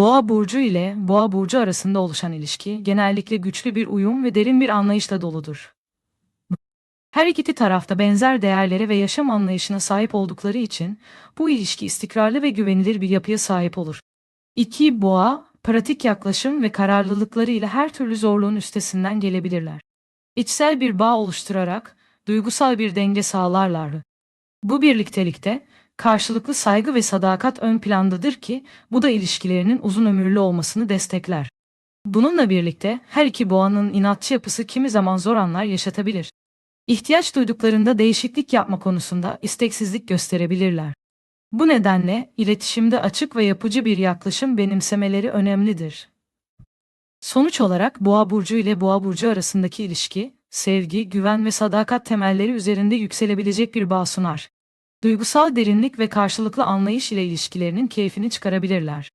Boğa burcu ile Boğa burcu arasında oluşan ilişki genellikle güçlü bir uyum ve derin bir anlayışla doludur. Her iki tarafta benzer değerlere ve yaşam anlayışına sahip oldukları için bu ilişki istikrarlı ve güvenilir bir yapıya sahip olur. İki boğa, pratik yaklaşım ve kararlılıklarıyla her türlü zorluğun üstesinden gelebilirler. İçsel bir bağ oluşturarak duygusal bir denge sağlarlar. Bu birliktelikte karşılıklı saygı ve sadakat ön plandadır ki bu da ilişkilerinin uzun ömürlü olmasını destekler. Bununla birlikte her iki boğanın inatçı yapısı kimi zaman zor anlar yaşatabilir. İhtiyaç duyduklarında değişiklik yapma konusunda isteksizlik gösterebilirler. Bu nedenle iletişimde açık ve yapıcı bir yaklaşım benimsemeleri önemlidir. Sonuç olarak Boğa burcu ile Boğa burcu arasındaki ilişki, sevgi, güven ve sadakat temelleri üzerinde yükselebilecek bir bağ sunar. Duygusal derinlik ve karşılıklı anlayış ile ilişkilerinin keyfini çıkarabilirler.